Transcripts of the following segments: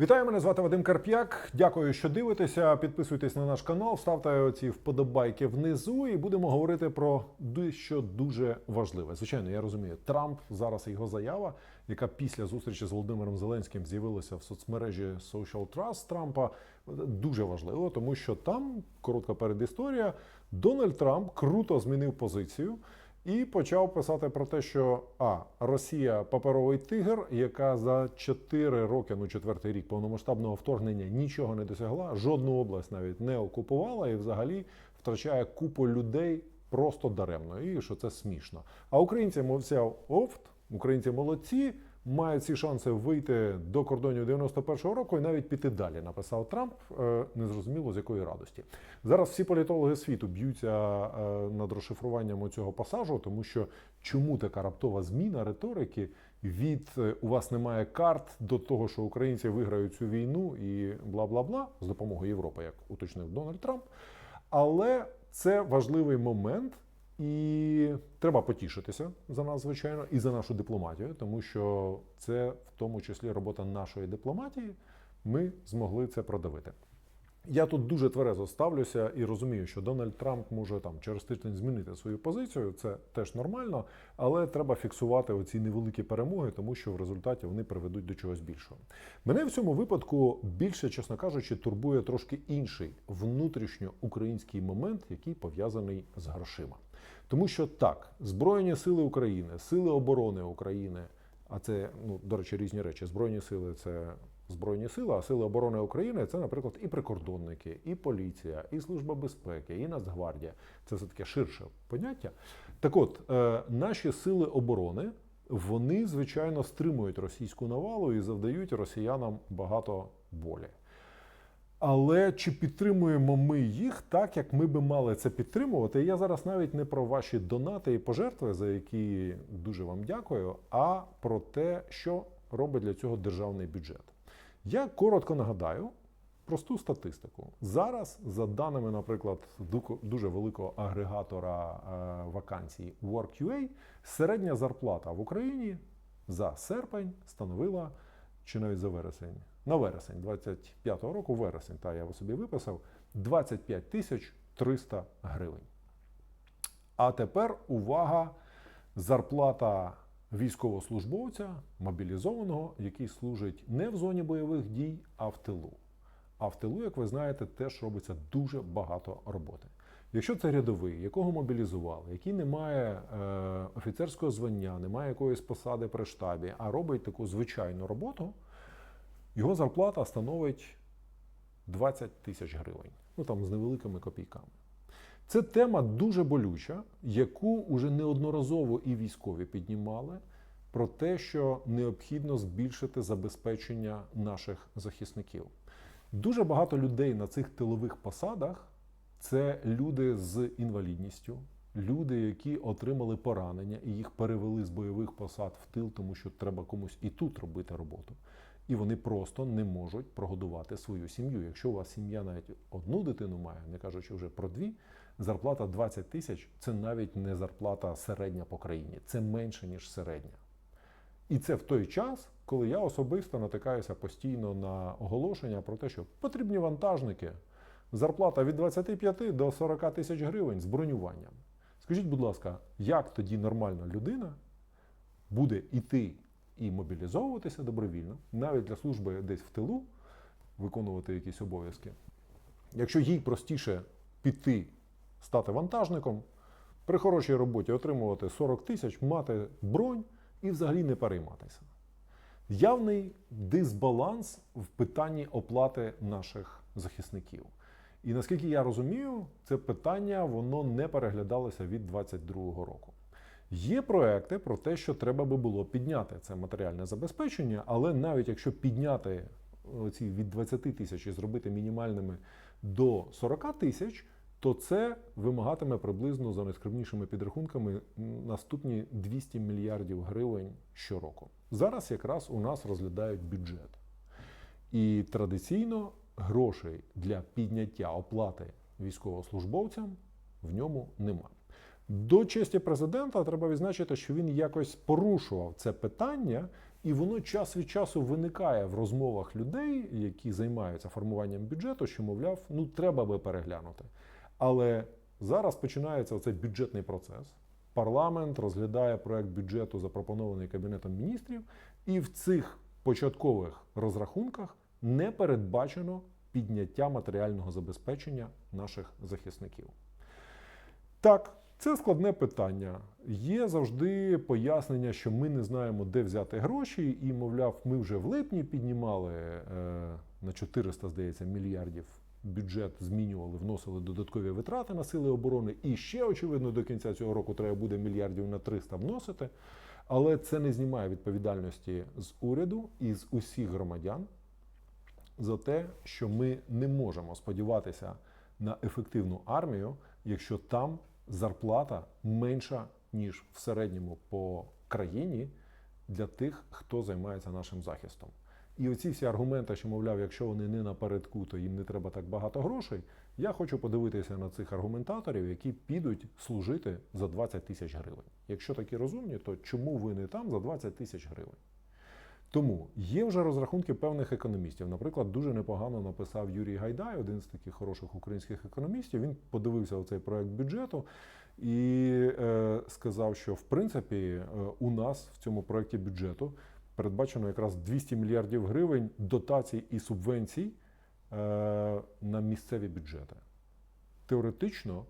Вітаю, мене звати Вадим Карп'як. Дякую, що дивитеся. Підписуйтесь на наш канал, ставте оці вподобайки внизу, і будемо говорити про дещо дуже важливе. Звичайно, я розумію, Трамп зараз його заява, яка після зустрічі з Володимиром Зеленським з'явилася в соцмережі Social Trust Трампа, дуже важливо, тому що там коротка передісторія. Дональд Трамп круто змінив позицію. І почав писати про те, що а Росія паперовий тигр, яка за 4 роки, ну четвертий рік повномасштабного вторгнення нічого не досягла, жодну область навіть не окупувала і взагалі втрачає купу людей просто даремно. І що це смішно. А українці мовцяв офт, українці молодці. Мають всі шанси вийти до кордонів 91-го року і навіть піти далі, написав Трамп. е, Незрозуміло з якої радості. Зараз всі політологи світу б'ються е, над розшифруванням цього пасажу, тому що чому така раптова зміна риторики від е, у вас немає карт до того, що українці виграють цю війну і бла бла бла з допомогою Європи, як уточнив Дональд Трамп. Але це важливий момент. І треба потішитися за нас, звичайно, і за нашу дипломатію, тому що це в тому числі робота нашої дипломатії. Ми змогли це продавити. Я тут дуже тверезо ставлюся і розумію, що Дональд Трамп може там через тиждень змінити свою позицію. Це теж нормально, але треба фіксувати оці невеликі перемоги, тому що в результаті вони приведуть до чогось більшого. Мене в цьому випадку більше, чесно кажучи, турбує трошки інший внутрішньоукраїнський момент, який пов'язаний з грошима. Тому що так, Збройні сили України, сили оборони України, а це, ну, до речі, різні речі. Збройні сили це Збройні сили, а сили оборони України це, наприклад, і прикордонники, і поліція, і служба безпеки, і Нацгвардія. Це все таке ширше поняття. Так от, е, наші сили оборони. Вони, звичайно, стримують російську навалу і завдають росіянам багато болі. Але чи підтримуємо ми їх так, як ми би мали це підтримувати? Я зараз навіть не про ваші донати і пожертви, за які дуже вам дякую, а про те, що робить для цього державний бюджет. Я коротко нагадаю просту статистику. Зараз, за даними, наприклад, дуже великого агрегатора е, вакансій Work.ua, середня зарплата в Україні за серпень становила чи навіть за вересень. На вересень 25-го року, вересень, та я собі виписав 25 тисяч 300 гривень. А тепер увага, зарплата військовослужбовця мобілізованого, який служить не в зоні бойових дій, а в тилу. А в тилу, як ви знаєте, теж робиться дуже багато роботи. Якщо це рядовий, якого мобілізували, який не має е, офіцерського звання, не має якоїсь посади при штабі, а робить таку звичайну роботу, його зарплата становить 20 тисяч гривень, ну там з невеликими копійками. Це тема дуже болюча, яку уже неодноразово і військові піднімали про те, що необхідно збільшити забезпечення наших захисників. Дуже багато людей на цих тилових посадах це люди з інвалідністю, люди, які отримали поранення і їх перевели з бойових посад в тил, тому що треба комусь і тут робити роботу. І вони просто не можуть прогодувати свою сім'ю. Якщо у вас сім'я навіть одну дитину має, не кажучи вже про дві, зарплата 20 тисяч це навіть не зарплата середня по країні, це менше ніж середня. І це в той час, коли я особисто натикаюся постійно на оголошення про те, що потрібні вантажники, зарплата від 25 до 40 тисяч гривень з бронюванням. Скажіть, будь ласка, як тоді нормальна людина буде іти і мобілізовуватися добровільно, навіть для служби десь в тилу, виконувати якісь обов'язки, якщо їй простіше піти стати вантажником, при хорошій роботі отримувати 40 тисяч, мати бронь і взагалі не перейматися. Явний дисбаланс в питанні оплати наших захисників. І наскільки я розумію, це питання воно не переглядалося від 2022 року. Є проекти про те, що треба би було підняти це матеріальне забезпечення, але навіть якщо підняти ці від 20 тисяч і зробити мінімальними до 40 тисяч, то це вимагатиме приблизно за найскромнішими підрахунками наступні 200 мільярдів гривень щороку. Зараз якраз у нас розглядають бюджет. І традиційно грошей для підняття оплати військовослужбовцям в ньому нема. До честі президента треба відзначити, що він якось порушував це питання І воно час від часу виникає в розмовах людей, які займаються формуванням бюджету, що, мовляв, ну треба би переглянути. Але зараз починається оцей бюджетний процес. Парламент розглядає проект бюджету, запропонований Кабінетом міністрів, і в цих початкових розрахунках не передбачено підняття матеріального забезпечення наших захисників. Так, це складне питання. Є завжди пояснення, що ми не знаємо, де взяти гроші, і, мовляв, ми вже в липні піднімали е, на 400, здається, мільярдів бюджет, змінювали, вносили додаткові витрати на сили оборони. І ще, очевидно, до кінця цього року треба буде мільярдів на 300 вносити. Але це не знімає відповідальності з уряду і з усіх громадян за те, що ми не можемо сподіватися на ефективну армію, якщо там зарплата менша, ніж в середньому по країні для тих, хто займається нашим захистом. І оці всі аргументи, що, мовляв, якщо вони не напередку, то їм не треба так багато грошей. Я хочу подивитися на цих аргументаторів, які підуть служити за 20 тисяч гривень. Якщо такі розумні, то чому ви не там за 20 тисяч гривень? Тому є вже розрахунки певних економістів. Наприклад, дуже непогано написав Юрій Гайдай, один з таких хороших українських економістів. Він подивився оцей проект бюджету і е, сказав, що в принципі е, у нас в цьому проекті бюджету передбачено якраз 200 мільярдів гривень дотацій і субвенцій е, на місцеві бюджети. Теоретично,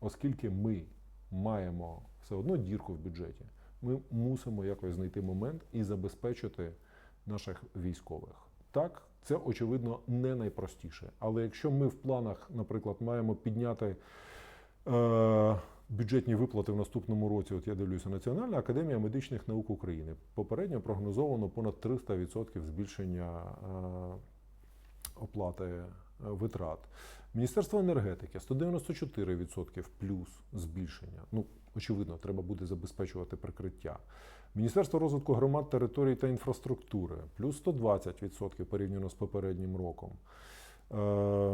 оскільки ми маємо все одно дірку в бюджеті, ми мусимо якось знайти момент і забезпечити наших військових. Так, це очевидно не найпростіше. Але якщо ми в планах, наприклад, маємо підняти е, бюджетні виплати в наступному році, от я дивлюся, Національна академія медичних наук України попередньо прогнозовано понад 300% збільшення е, оплати е, витрат. Міністерство енергетики 194% плюс збільшення. Ну, очевидно, треба буде забезпечувати прикриття. Міністерство розвитку громад, територій та інфраструктури плюс 120% порівняно з попереднім роком. Е,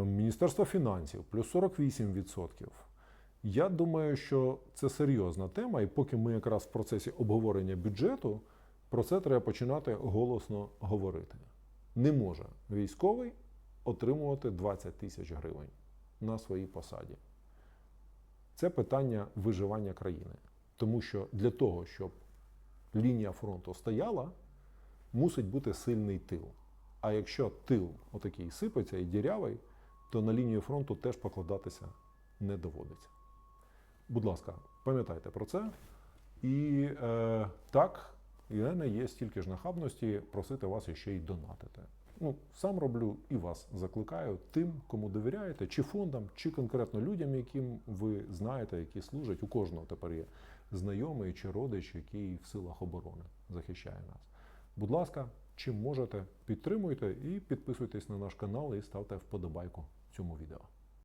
Міністерство фінансів плюс 48%. Я думаю, що це серйозна тема, і поки ми якраз в процесі обговорення бюджету, про це треба починати голосно говорити. Не може військовий отримувати 20 тисяч гривень на своїй посаді. Це питання виживання країни. Тому що для того, щоб лінія фронту стояла, мусить бути сильний тил. А якщо тил отакий сипеться і дірявий, то на лінію фронту теж покладатися не доводиться. Будь ласка, пам'ятайте про це. І е, так, в мене є стільки ж нахабності просити вас іще й донатити. Ну, сам роблю і вас закликаю тим, кому довіряєте, чи фондам, чи конкретно людям, яким ви знаєте, які служать. У кожного тепер є знайомий чи родич, який в силах оборони захищає нас. Будь ласка, чим можете, підтримуйте і підписуйтесь на наш канал і ставте вподобайку цьому відео.